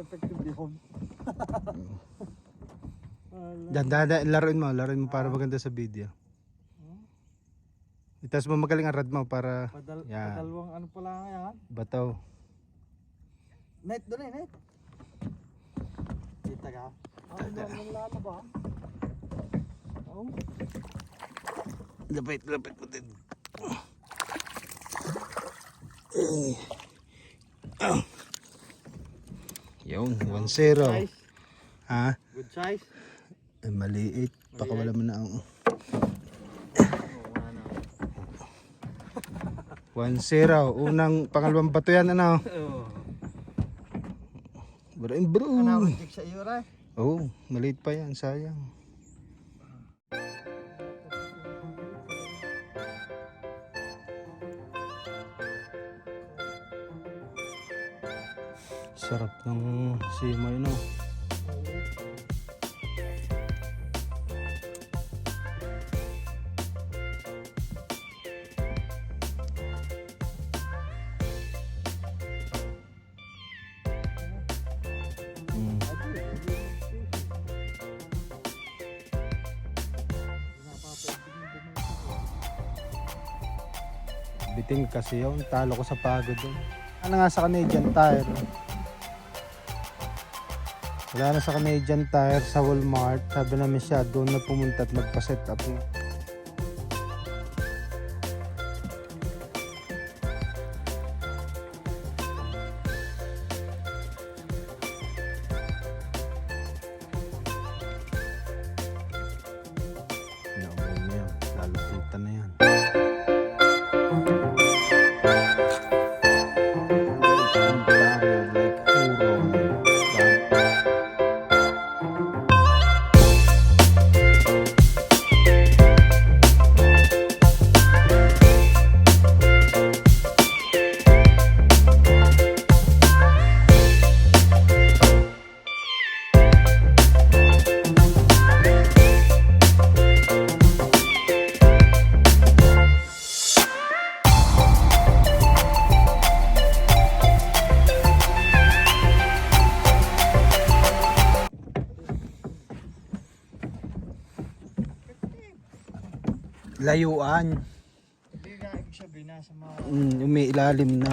kung gaano ka-effective yun. Yan, dada, laruin mo, laruin mo para maganda sa video. Itas mo magaling ang rad mo para Padal, Yan. padalawang ano pala nga yan. bataw. Net doon eh, net. Kita ka? Ano ba ang lalaba? Oh. Lapit, lapit mo din. Yun, 1-0. Size. Ha? Good size. Ay, maliit. Baka wala mo na ang... Oh, wala 1-0. na. Unang, pangalawang bato yan, ano? Bro, bro. Ano, sa iyo, Ray? Oo, oh, maliit pa yan, sayang. Sarap ng simay, no? Mm. Bitin kasi yun. Talo ko sa pagod yun. Ano nga sa Canadian Tire? Wala na sa Canadian Tire sa Walmart. Sabi namin siya, doon na pumunta at magpa-set up na. Layuan. Hindi nga ibig sabihin mga Mm, umiilalim na.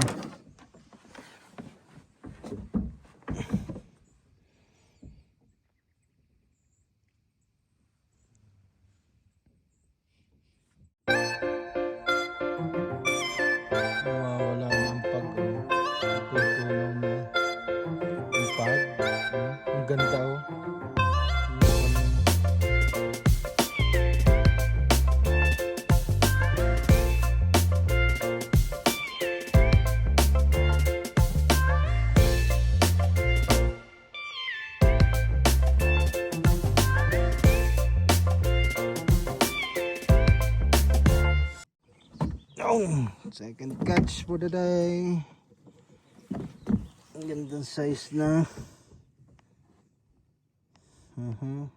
Nawawala na Second catch for the day. Ang gandang size na. Mhm.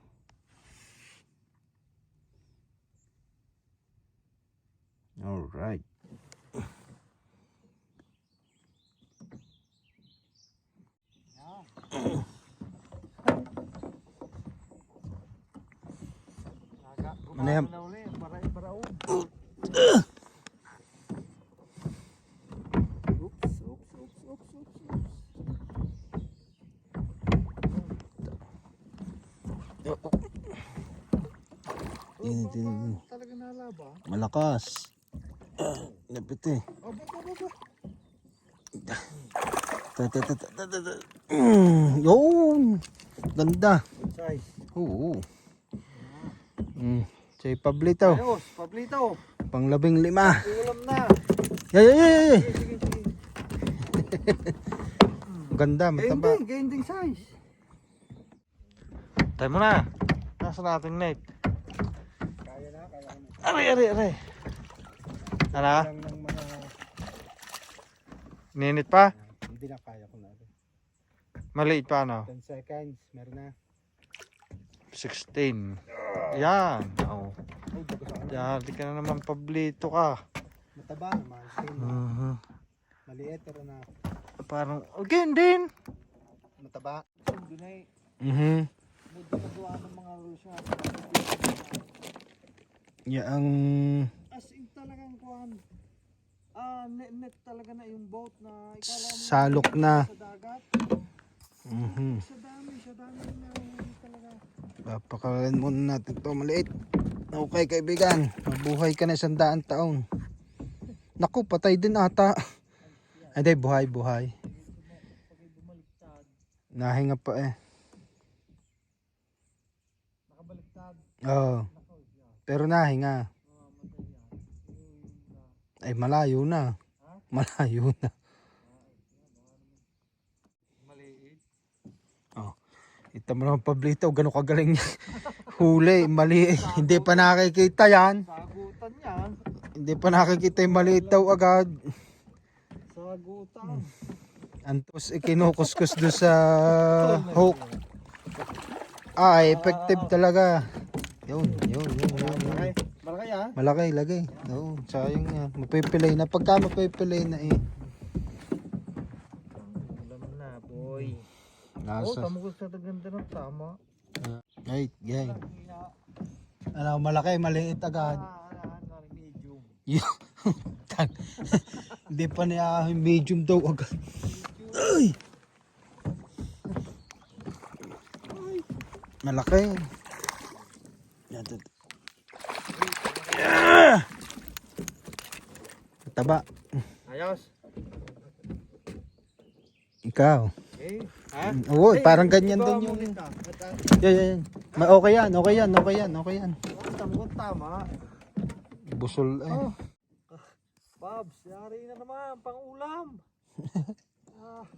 All right. naga. Ano yan? Para para yun, baka talaga nalaba. Malakas. Lapit eh. Oh, baba, baba. Ta ta ta ta ta ta. Mm, Yun. Ganda. Size. Oo. Mm. Say Pablito. Ayos, Pablito. Panglabing lima. Ulam na. Yay, yay, yay, Ganda, mataba. Ganding, ganding size. Tayo mo na. Nasa nating net. Kaya na, kaya na. Aray, aray, aray. Ano? Mga Ninit pa? hindi na kaya ko na. Maliit pa ano? 10 seconds, meron na. 16. Yan. Oh. Yan, di ka na naman pablito ka. Mataba naman. Same. Mhm. Maliit pero na. Parang, again din. mataba. Doon ay Mhm. mudo na gawa ng mga rules nga. Ya ang As in talagang kuhan. Ah, net, net talaga na yung boat na ikala mo salok na. sa dagat. Mhm. Sa dami, sa dami na talaga. Papakalan muna natin to maliit. Okay kaibigan, mabuhay ka na isang daan taon. Naku, patay din ata. Hindi, buhay, buhay. Nahinga pa eh. Nakabaliktad. Oo. Pero nahinga. Ay, malayo na. Malayo na. Oh. Ito mo naman Pablito, gano'ng kagaling niya. Huli, mali. Hindi pa nakikita yan. Sagutan yan. Hindi pa nakikita yung maliit daw agad. Sagutan. Antos ikinukuskus doon sa hook. Ah, effective talaga. Yun, yun, yun, yun. yun. Malaki. Malaki ah. Malaki, lagay. Oo, sayang yan. Mapipilay na. Pagka mapipilay na eh. Ulam na, boy. Oh, Nasa. tamo ko sa ganda ng tama. Ay, gang. Ano, malaki, maliit agad. Ah, ano, ano, medium. Yun. Hindi pa niya yung medium daw agad. Ay! Malaki. Yeah! Taba. Ayos. Ikaw. Eh, ha? Oo, Ay, parang ganyan din yung... ah, Yan, yan, yan. Okay yan, okay yan, okay yan, okay yan. ah, ko tama. Busol eh. Oh. Babs, yari na naman, pang ulam. ah.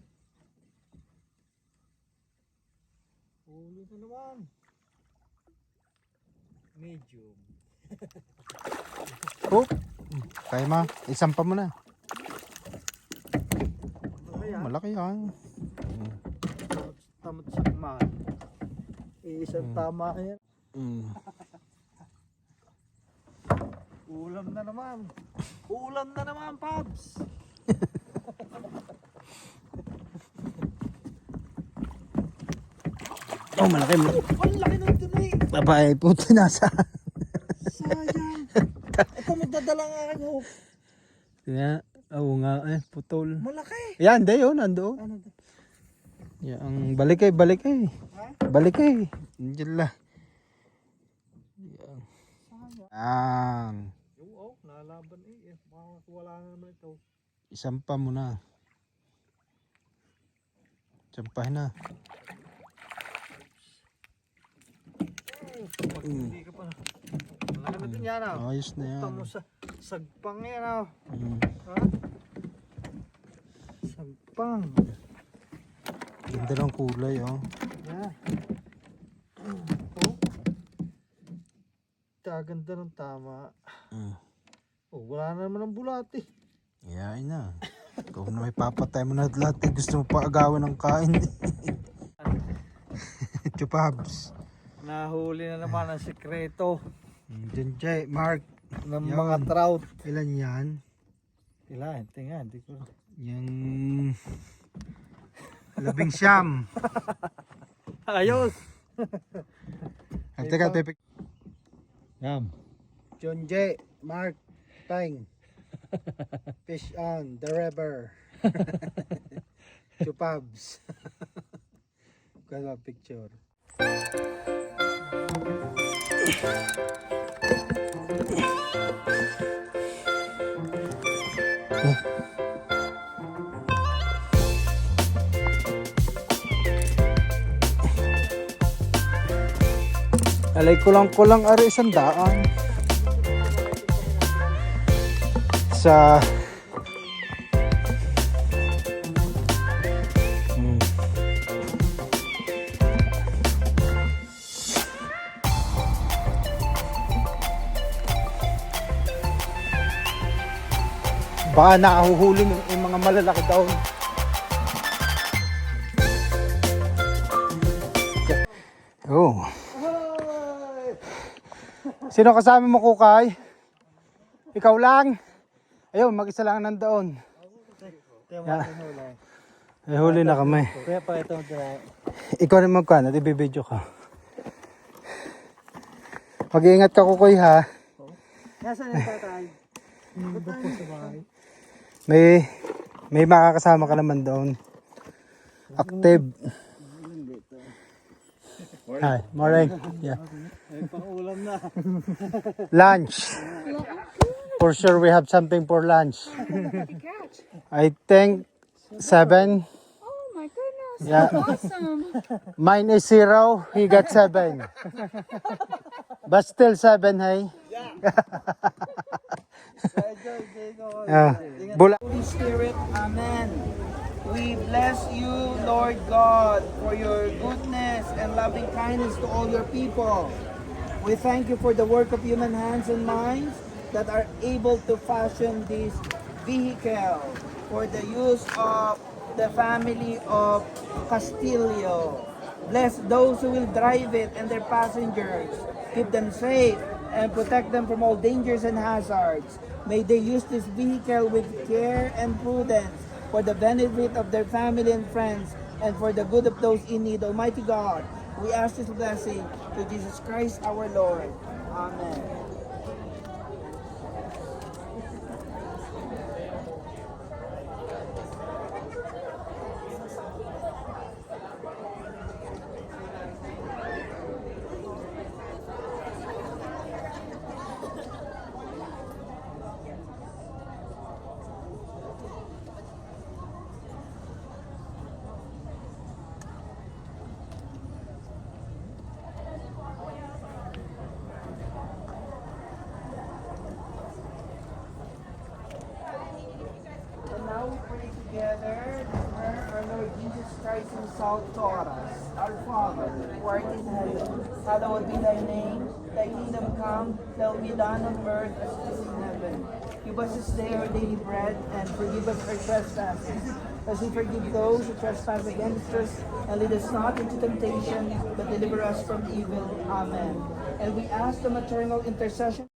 Huli na naman. Medium. Oh. Kaya ma, isang pa mo na. Kaya, Malaki yan. tamad, tamad sa kumain. Isang tama yan. Mm. Ulam na naman. Ulam na naman, Pabs. Oh, malaki, malaki. Ang laki ng tunay. Babae, puto nasa. Sayang. Ito magdadala nga hook. Kaya, oo nga eh, putol. Malaki. Yan, di yun, nandoon. Ano? Yan, ang balik eh, balik eh. Ha? Balik eh. Diyan lang. Sayang. Yan. Yung nalaban eh. eh. Baka wala na naman ito. Isampa mo na. Sampahin na. Pag hindi ka pa. Na din yan ah. Ayos na yan. Punta mo sa sagpang yan ah. Mm. Ha? Sagpang. Ganda ng kulay oh. Yan. Oh. Kaganda ng tama. Mm. Oh, wala na naman ang bulati. Yain na. Ikaw na may papatay mo na lahat eh. Gusto mo pa agawan ng kain. Chupabs. Nahuli na naman ang sekreto Diyan, Jay. Mark. ng Yan. mga trout. Ilan yan? Ilan? Tingnan, di ko. Yung... Labing siyam. Ayos! Ay, teka, pipik. Yam. John J. Mark. Pang. Fish on the river. Chupabs. Kaya picture. Alay ko lang ko lang ari isang daan. Sa Hmm. Baka nakahuhuli ng yung mga malalaki daw. Oh. Sino kasama mo kukay? Ikaw lang? Ayun, mag-isa lang nandoon. Tingnan mo Yeah. ang huli. Eh, huli na kami. Kuya, pakita mo dyan. Ikaw rin magkano, at ibibidyo ka. Mag-iingat ka kukoy ha. Nasaan yung tatay? Ba't sa bahay? May may makakasama ka naman doon. Active. Hi, morning. Yeah. Ay, pang-ulam na. Lunch. For sure we have something for lunch. I think seven. Oh my goodness. Yeah. Awesome. Mine is zero. He got seven. But still seven, hey? Yeah. Bula. Holy Spirit, Amen. We bless you, Lord God, for your goodness and loving kindness to all your people. We thank you for the work of human hands and minds that are able to fashion this vehicle for the use of the family of Castillo. Bless those who will drive it and their passengers. Keep them safe and protect them from all dangers and hazards. May they use this vehicle with care and prudence for the benefit of their family and friends and for the good of those in need. Almighty God, we ask this blessing through Jesus Christ our Lord. Amen. Pray together our Lord Jesus Christ himself taught us. Our Father, who art in heaven, hallowed be thy name. Thy kingdom come, thy will be done on earth as it is in heaven. Give us this day our daily bread, and forgive us our trespasses, as we forgive those who trespass against us. And lead us not into temptation, but deliver us from evil. Amen. And we ask the maternal intercession.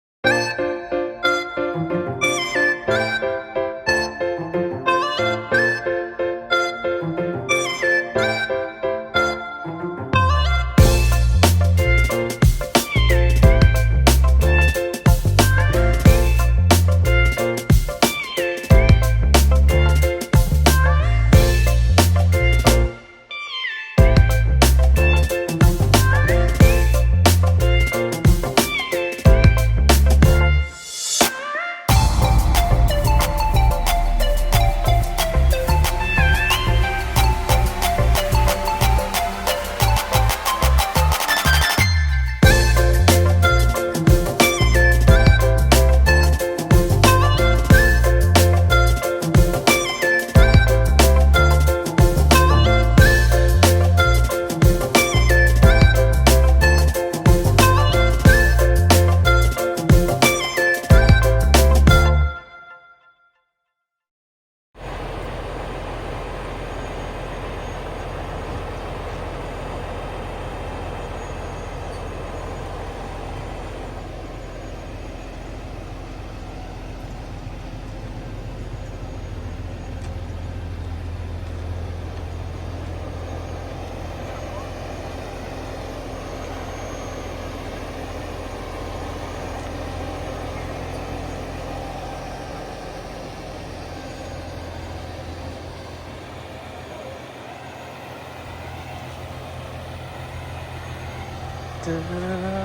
da, da, da,